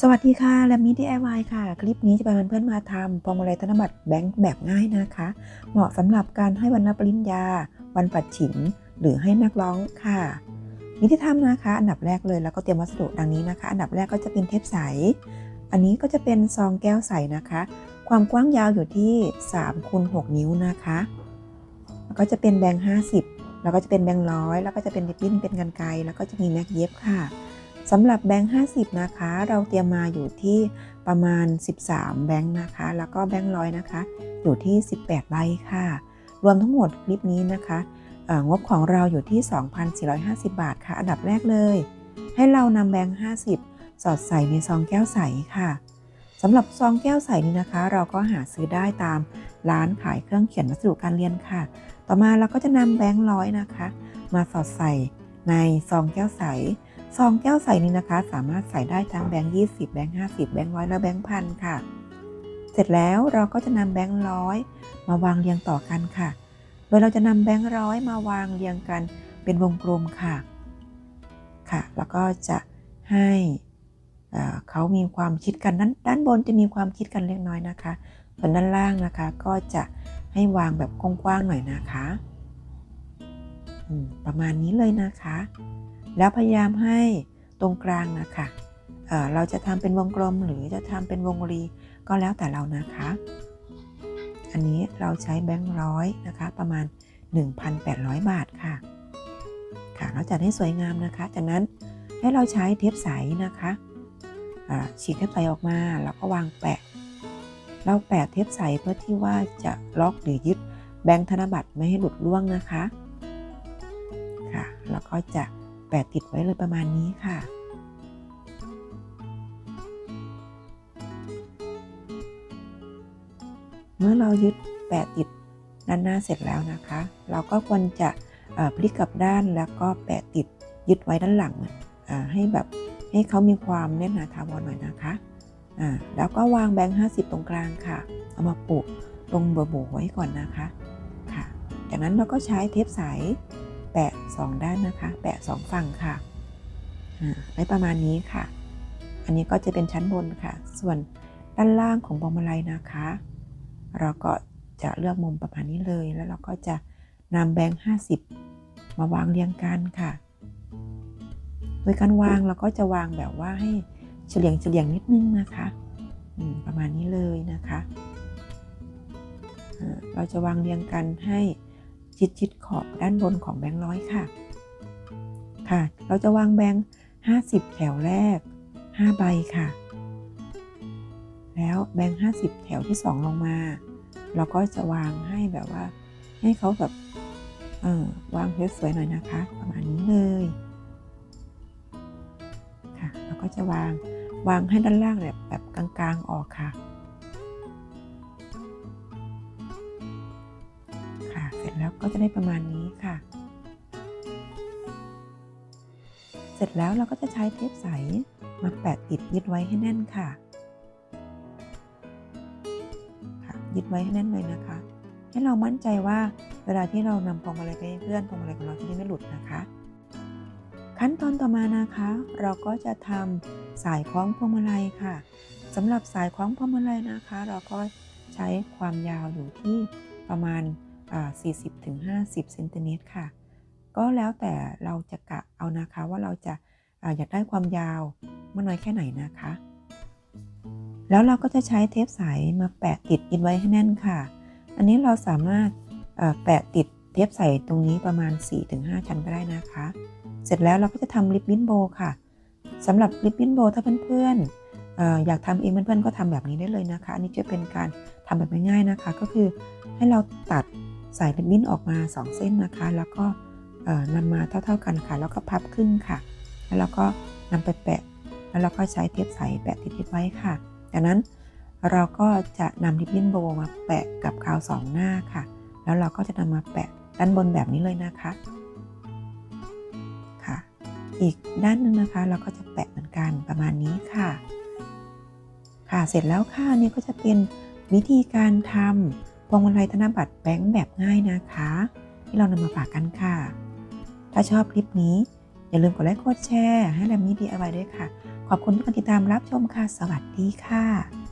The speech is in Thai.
สวัสดีค่ะและมี DIY ค่ะ คลิปนี้จะพาเพื่อนๆมาทำพวงมาลัยธนบัตรแบงค์แบบง่ายนะคะ เหมาะสำหรับการให้วันรับปริญญา วันปัดฉิม หรือให้นักร้องค่ะวิธีทำนะคะ อันดับแรกเลยแล้วก็เตรียมวัสดุดังนี้นะคะ อันดับแรกก็จะเป็นเทปใส อันนี้ก็จะเป็นซองแก้วใสนะคะ ความกว้างยาวอยู่ที่3คูณ6นิ้วนะคะ แล้วก็จะเป็นแบงค์50 แล้วก็จะเป็นแบงค์ร้อยแล้วก็จะเป็นริบบิ้นเป็นกันไกแล้วก็จะมีแม็กเย็บค่ะ สำหรับแบงค์ 50 นะคะ เราเตรียมมาอยู่ที่ประมาณ 13 แบงค์นะคะ แล้วก็แบงค์ร้อยนะคะ อยู่ที่ 18 ใบค่ะ รวมทั้งหมดคลิปนี้นะคะงบของเราอยู่ที่ 2,450 บาทค่ะ อันดับแรกเลย ให้เรานำแบงค์ 50 สอดใส่ในซองแก้วใสค่ะสำหรับซองแก้วใสนี้นะคะ เราก็หาซื้อได้ตามร้านขายเครื่องเขียนวัสดุการเรียนค่ะ ต่อมาเราก็จะนำแบงค์ร้อยนะคะ มาสอดใส่ในซองแก้วใส ซองแก้วใสนี้นะคะ สามารถใส่ได้ทั้งแบงค์20แบงค์50แบงค์ร้อยและแบงค์พันค่ะ เสร็จแล้วเราก็จะนำแบงค์ร้อยมาวางเรียงต่อกันค่ะ โดยเราจะนำแบงค์ร้อยมาวางเรียงกันเป็นวงกลมค่ะ ค่ะ แล้วก็จะให้เขามีความชิดกันด้านด้านบนจะมีความชิดกันเล็กน้อยนะคะ ส่วนด้านล่างนะคะก็จะให้วางแบบกว้างๆหน่อยนะคะ ประมาณนี้เลยนะคะ แล้วพยายามให้ตรงกลางนะคะเเราจะทำเป็นวงกลมหรือจะทำเป็นวงรีก็แล้วแต่เรานะคะ อันนี้เราใช้แบงค์ร้อยนะคะ ประมาณ 1,800 บาทค่ะ ค่ะเราจะให้สวยงามนะคะ จากนั้นให้เราใช้เทปใสนะคะฉีกเทปใสออกมาแล้วก็วางแปะ เราแปะเทปใสเพื่อที่ว่าจะล็อกหรือยึดแบงค์ธนบัตรไม่ให้หลุดร่วงนะคะ ค่ะ แล้วก็จะ แปะติดไว้เลยประมาณนี้ค่ะเมื่อเรายึดแปะติดด้านหน้าเสร็จแล้วนะคะ เราก็ควรจะพลิกกลับด้านแล้วก็แปะติดยึดไว้ด้านหลังให้แบบให้เขามีความแน่นหนาทาวรหน่อยนะคะแล้วก็วางแบงค์50 ตรงกลางค่ะ เอามาปลูกตรงเบอร์โบไว้ก่อนนะคะค่ะ จากนั้นเราก็ใช้เทปใส แปะ 2 ด้านนะคะ แปะ 2 ฝั่งค่ะได้ประมาณนี้ค่ะ อันนี้ก็จะเป็นชั้นบนค่ะ ส่วนด้านล่างของพวงมาลัยนะคะ เราก็จะเลือกมุมประมาณนี้เลย แล้วเราก็จะนำแบงค์50 มาวางเรียงกันค่ะ โดยการวางเราก็จะวางแบบว่าให้เฉลียงเฉลียงนิดนึงนะคะประมาณนี้เลยนะคะ เราจะวางเรียงกันให้ ชิดชิดขอบด้านบนของแบงค์ร้อยค่ะ ค่ะ เราจะวางแบงค์50 แถวแรก 5 ใบค่ะ แล้วแบงค์50 แถวที่ 2 ลงมา เราก็จะวางให้แบบว่า ให้เขาแบบเออวางสวยๆหน่อยนะคะ ประมาณนี้เลยค่ะเราก็จะวางวางให้ด้านล่างแบบแบบกลางๆออกค่ะ เสร็จแล้วก็จะได้ประมาณนี้ค่ะ เสร็จแล้วเราก็จะใช้เทปใสมาแปะติดยึดไว้ให้แน่นค่ะค่ะ ยึดไว้ให้แน่นเลยนะคะ ให้เรามั่นใจว่าเวลาที่เรานำพวงมาลัยไปให้เพื่อนพวงมาลัยของเราจะได้ไม่หลุดนะคะ ขั้นตอนต่อมานะคะ เราก็จะทำสายคล้องพวงมาลัยค่ะสำหรับสายคล้องพวงมาลัยนะคะ เราก็ใช้ความยาวอยู่ที่ประมาณ 40-50เซนติเมตรค่ะ ก็แล้วแต่เราจะกะเอานะคะว่าเราจะอยากได้ความยาวเมื่อน้อยแค่ไหนนะคะ แล้วเราก็จะใช้เทปใสมาแปะติดอินไว้ให้แน่นค่ะ อันนี้เราสามารถแปะติดเทปใสตรงนี้ประมาณ 4-5 ชั้นก็ได้นะคะ เสร็จแล้วเราก็จะทำริบบิ้นโบค่ะสำหรับริบบิ้นโบถ้าเพื่อนๆอยากทำเองเพื่อนๆก็ทำแบบนี้ได้เลยนะคะ อันนี้จะเป็นการทำแบบง่ายๆนะคะ ก็คือให้เราตัด สายริบบิ้นออกมา 2 เส้นนะคะ แล้วก็นำมาเท่า ๆกันค่ะ แล้วก็พับครึ่งค่ะ แล้วเราก็นำไปแปะ แล้วเราก็ใช้เทปใสแปะติดๆไว้ค่ะจากนั้นเราก็จะนำริบบิ้นโบมาแปะกับกาวสองหน้าค่ะ แล้วเราก็จะนำมาแปะด้านบนแบบนี้เลยนะคะค่ะ อีกด้านหนึ่งนะคะ เราก็จะแปะเหมือนกันประมาณนี้ค่ะ ค่ะเสร็จแล้วค่ะนี่ก็จะเป็นวิธีการทำ พวงมาลัยธนบัตรแบงค์แบบง่ายนะคะ ที่เรานำมาฝากกันค่ะ ถ้าชอบคลิปนี้ อย่าลืมกดไลค์กดแชร์ให้แรมมี่ DIY ด้วยค่ะ ขอบคุณที่ติดตามรับชมค่ะ สวัสดีค่ะ